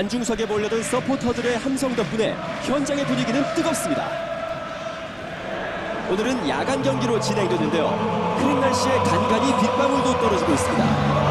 관중석에 몰려든 서포터들의 함성 덕분에 현장의 분위기는 뜨겁습니다. 오늘은 야간 경기로 진행되는데요. 흐린 날씨에 간간히 빗방울도 떨어지고 있습니다.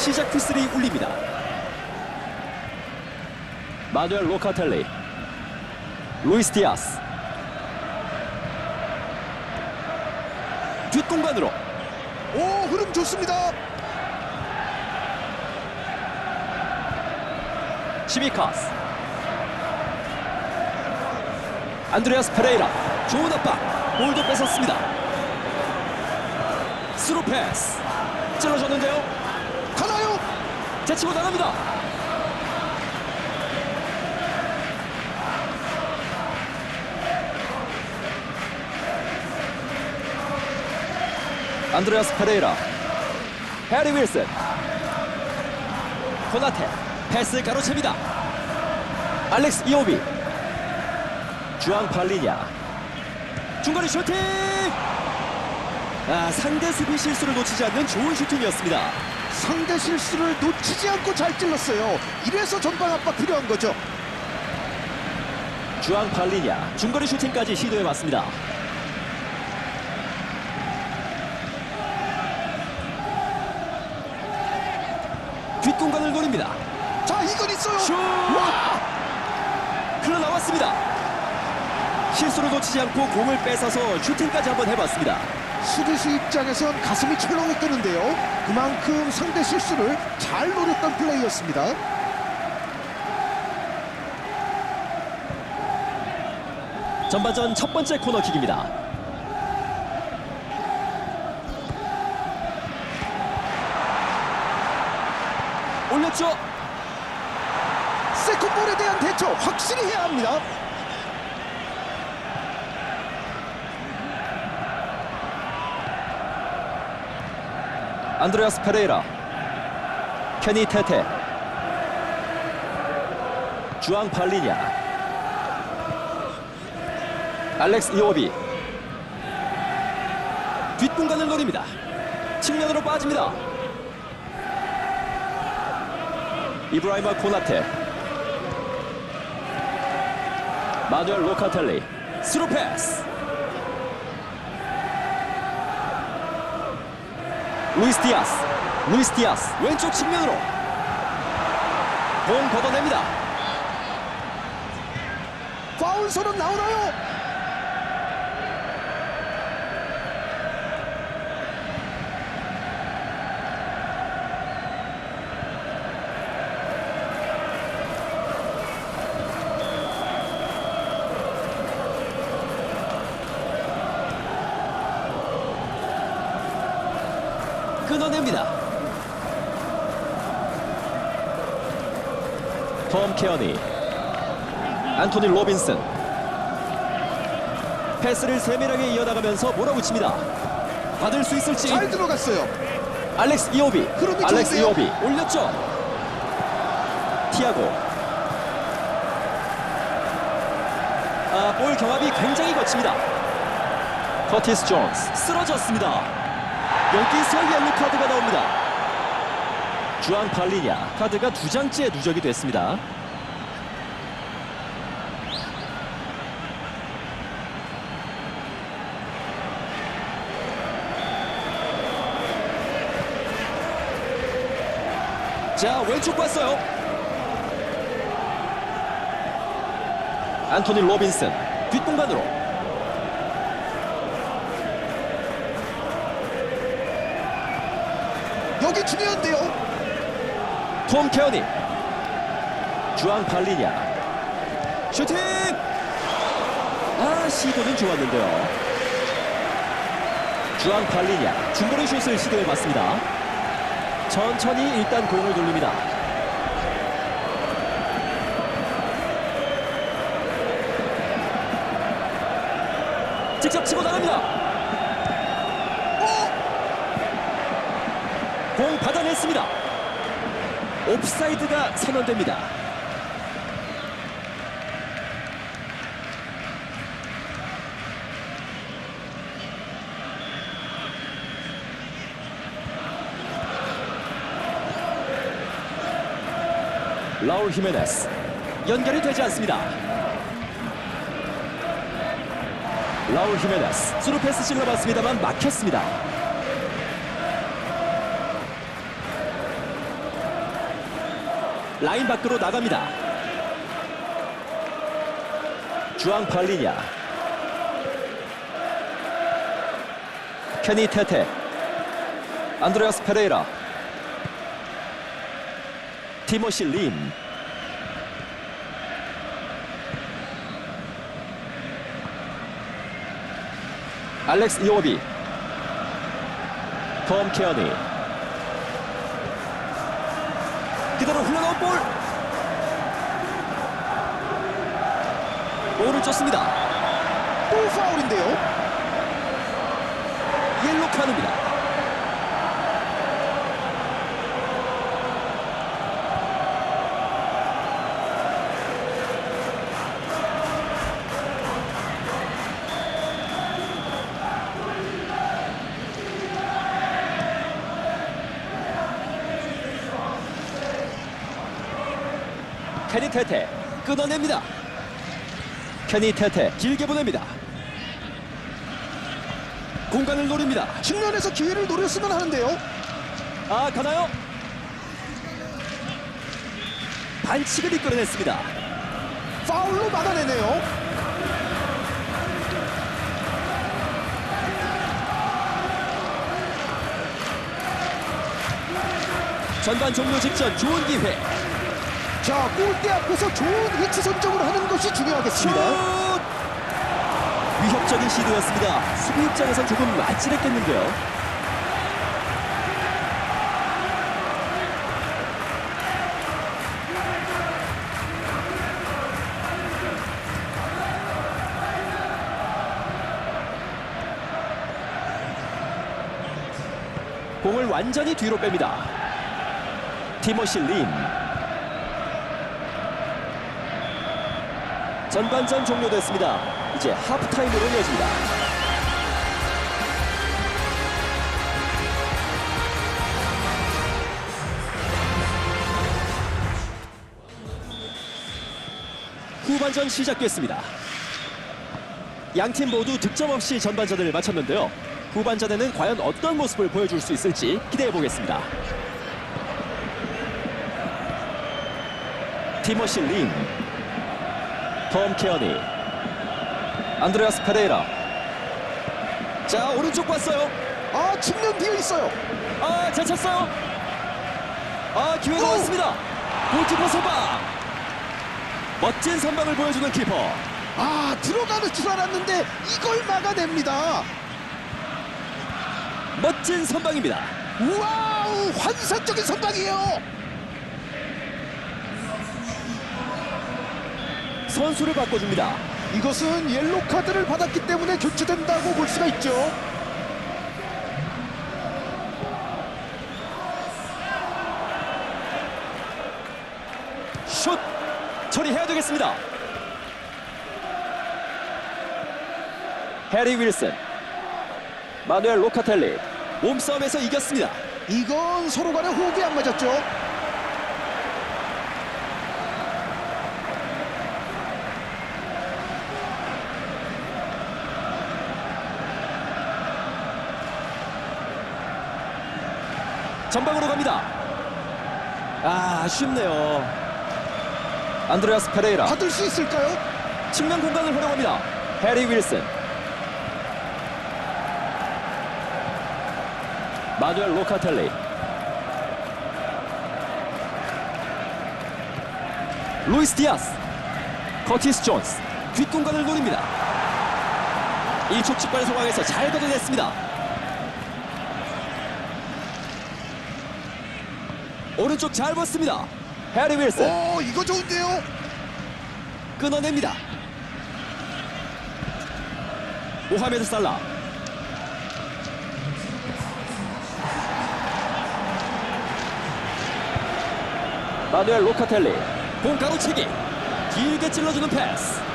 시작 피슬이 울립니다. 마누엘 로카텔리, 루이스 디아스, 뒷공간으로 오 흐름 좋습니다. 시미카스, 안드레아스 페레이라, 좋은 압박, 볼도 뺏었습니다. 스루 패스, 찔러줬는데요. 제치고 나갑니다. 안드레아스 페레이라 해리 윌슨 코나테 패스 가로챕니다. 알렉스 이오비 주앙 발리냐. 중거리 슈팅! 아, 상대 수비 실수를 놓치지 않는 좋은 슈팅이었습니다 상대 실수를 놓치지 않고 잘 찔렀어요. 이래서 전방 압박 필요한 거죠. 주앙 발리냐 중거리 슈팅까지 시도해봤습니다. 뒷공간을 노립니다. 자 이건 있어요. 슛! 와! 흘러나왔습니다. 실수를 놓치지 않고 공을 뺏어서 슈팅까지 한번 해봤습니다. 수비수 입장에선 가슴이 철렁이 뜨는데요. 그만큼 상대 실수를 잘 노렸던 플레이였습니다. 전반전 첫 번째 코너킥입니다. 올렸죠. 세컨볼에 대한 대처 확실히 해야 합니다. 안드레아스 페레이라 케니 테테 주앙 발리냐 알렉스 이오비. 뒷공간을 노립니다. 측면으로 빠집니다. 이브라이마 코나테 마누엘 로카텔리 스루 패스 루이스 디아스. 루이스 디아스 왼쪽 측면으로. 공 걷어냅니다. 파울 선언 나오나요? 끊어냅니다. 톰 케어니 안토니 로빈슨. 패스를 세밀하게 이어나가면서 몰아붙입니다. 받을 수 있을지? 잘 들어갔어요. 알렉스 이오비. 알렉스 좋은데요? 이오비. 올렸죠? 티아고. 아, 볼 경합이 굉장히 거칩니다. 커티스 존스 쓰러졌습니다 여기서 옐로 카드가 나옵니다. 주앙 발리냐 카드가 두 장째 누적이 됐습니다. 자 왼쪽 봤어요. 안토니 로빈슨 뒷공간으로 여기 중요한데요. 톰 케어니 주앙 발리냐 슈팅! 아, 시도는 좋았는데요. 주앙 발리냐 중거리 슛을 시도해봤습니다. 천천히 일단 공을 돌립니다. 직접 치고 나갑니다. 어? 공 받아냈습니다. 옵사이드가 선언됩니다. 라울 히메네스 연결이 되지 않습니다. 라울 히메네스 스루 패스 찔러봤습니다만 막혔습니다. 라인 밖으로 나갑니다. 주앙 팔리냐. 케니 테테. 안드레아스 페레이라. 티모시 림. 알렉스 이오비. 톰 케어니 그대로 흘러나온 볼. 볼을 쫓습니다. 또 파울인데요. 옐로 카드입니다 케니 테테 끊어냅니다 케니 테테 길게 보냅니다 공간을 노립니다 측면에서 기회를 노렸으면 하는데요. 아 가나요? 반칙을 이끌어냈습니다. 파울로 막아내네요. 전반 종료 직전 좋은 기회. 자, 골대 앞에서 좋은 위치 선정을 하는 것이 슛! 중요하겠습니다. 위협적인 시도였습니다. 수비 입장에선 조금 아찔했겠는데요. 공을 완전히 뒤로 뺍니다. 티모시 림. 전반전 종료됐습니다. 이제 하프타임으로 이어집니다. 후반전 시작됐습니다. 양 팀 모두 득점 없이 전반전을 마쳤는데요. 후반전에는 과연 어떤 모습을 보여줄 수 있을지 기대해 보겠습니다. 티모시 림, 톰 케어니, 안드레아스 페레이라. 자 오른쪽 봤어요. 아, 측면 비어 있어요. 아, 잘 찼어요. 아, 기회가 오! 왔습니다. 골키퍼 선방. 멋진 선방을 보여주는 키퍼. 아, 들어가는 줄 알았는데 이걸 막아냅니다. 멋진 선방입니다. 와우, 환상적인 선방이에요. 선수를 바꿔줍니다. 이것은 옐로 카드를 받았기 때문에 교체된다고 볼 수가 있죠. 슛 처리해야 되겠습니다. 해리 윌슨, 마누엘 로카텔리 몸싸움에서 이겼습니다. 이건 서로 간에 호흡이 안 맞았죠. 전방으로 갑니다. 아, 아쉽네요. 안드레아스 페레이라 받을 수 있을까요? 측면 공간을 활용합니다. 해리 윌슨. 마누엘 로카텔리. 루이스 디아스. 커티스 존스 뒷공간을 노립니다. 일촉즉발의 상황에서 잘 걷어냈습니다. 오른쪽 잘 봤습니다. 해리 윌슨 오 이거 좋은데요. 끊어냅니다. 모하메드 살라 마누엘 로카텔리 공 가로채기 길게 찔러주는 패스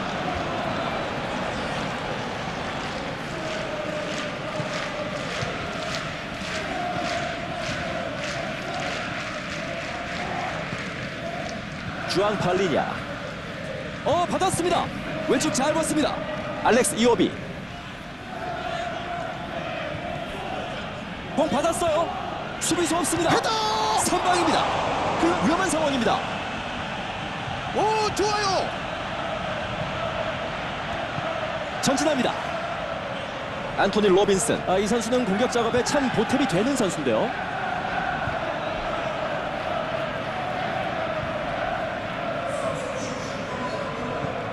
주앙 발리냐? 어 받았습니다. 왼쪽 잘 봤습니다. 알렉스 이오비. 공 받았어요. 수비수 없습니다. 헤더. 선방입니다. 그 위험한 상황입니다. 오 좋아요. 전진합니다. 안토니 로빈슨. 아, 이 선수는 공격 작업에 참 보탬이 되는 선수인데요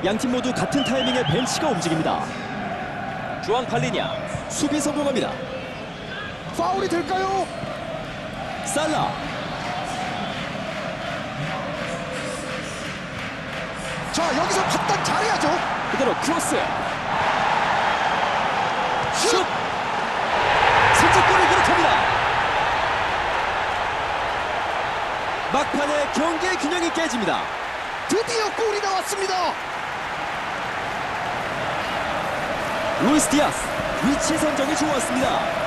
양팀 모두 같은 타이밍에 벤치가 움직입니다. 주앙 팔리냐. 수비 성공합니다. 파울이 될까요? 살라. 자 여기서 판단 잘해야죠. 그대로 크로스. 슛! 선제골을 기록합니다. 막판에 경기의 균형이 깨집니다. 드디어 골이 나왔습니다. 루이스 디아스 위치 선정이 좋았습니다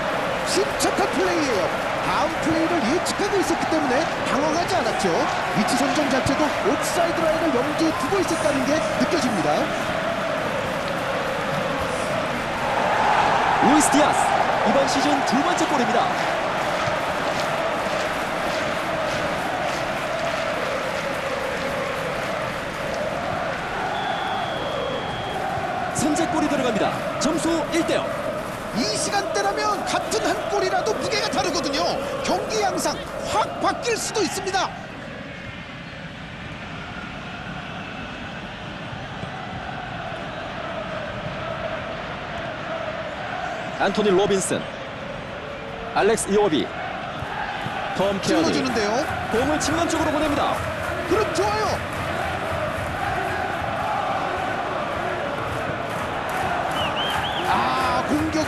침착한 플레이예요. 다음 플레이를 예측하고 있었기 때문에 당황하지 않았죠. 위치 선정 자체도 옵사이드 라인을 염두에 두고 있었다는 게 느껴집니다. 루이스 디아스 이번 시즌 두 번째 골입니다 선제골이 들어갑니다 점수 1대0 이 시간대라면 같은 한 골이라도 무게가 다르거든요. 경기 양상 확 바뀔 수도 있습니다. 안토니 로빈슨 알렉스 이오비 톰 케어니 찔러주는데요. 공을 측면 쪽으로 보냅니다 그럼 좋아요.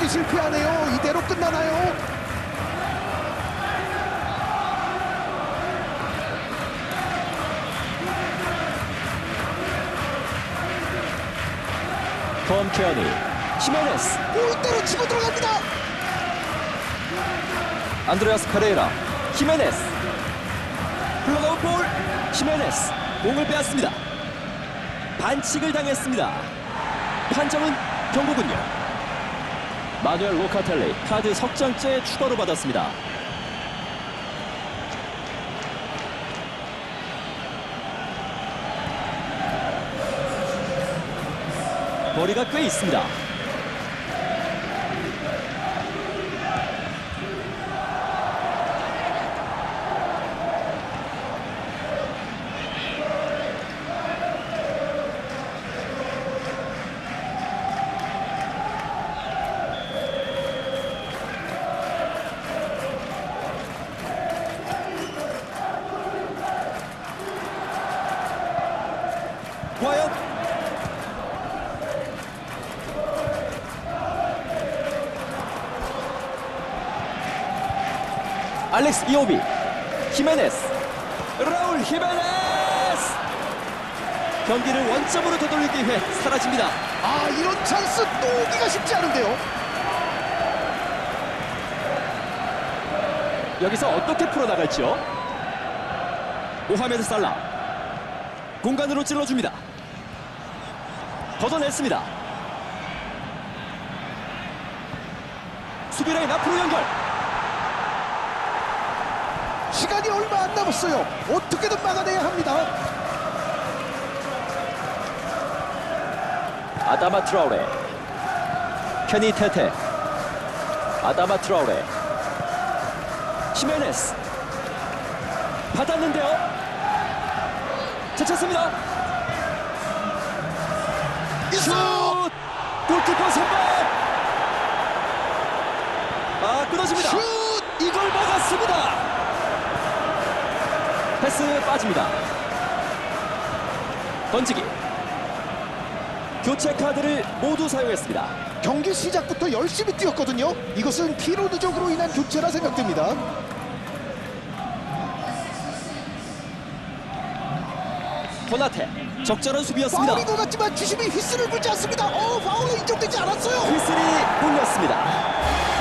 공격이 실패하네요. 이대로 끝나나요? 톰 케어니 히메네스 골대로 치고 들어갑니다. 안드레아스 카레이라 히메네스 흘러가온 볼 히메네스 공을 빼앗습니다 반칙을 당했습니다 판정은 경고군요 마누엘 로카텔리 카드 석장째 추가로 받았습니다. 거리가 꽤 있습니다 알렉스 이오비 히메네스 라울 히메네스. 경기를 원점으로 되돌리기 위해 사라집니다. 아 이런 찬스 또 오기가 쉽지 않은데요. 여기서 어떻게 풀어나갈지요? 모하메드 살라 공간으로 찔러줍니다. 걷어냈습니다. 수비라인 앞으로 연결 시간이 얼마 안 남았어요. 어떻게든 막아내야 합니다. 아다마 트라우레 케니 테테 아다마 트라우레 히메네스 받았는데요 자 찼습니다 슛! 골키퍼 선발. 아 끊어집니다. 슛! 이걸 막았습니다. 패스 빠집니다. 던지기. 교체 카드를 모두 사용했습니다. 경기 시작부터 열심히 뛰었거든요. 이것은 피로 누적으로 인한 교체라 생각됩니다. 코나테 적절한 수비였습니다. 파울인 것 같지만 주심이 휘슬을 불지 않습니다. 어, 파울로 인정되지 않았어요. 휘슬이 울렸습니다.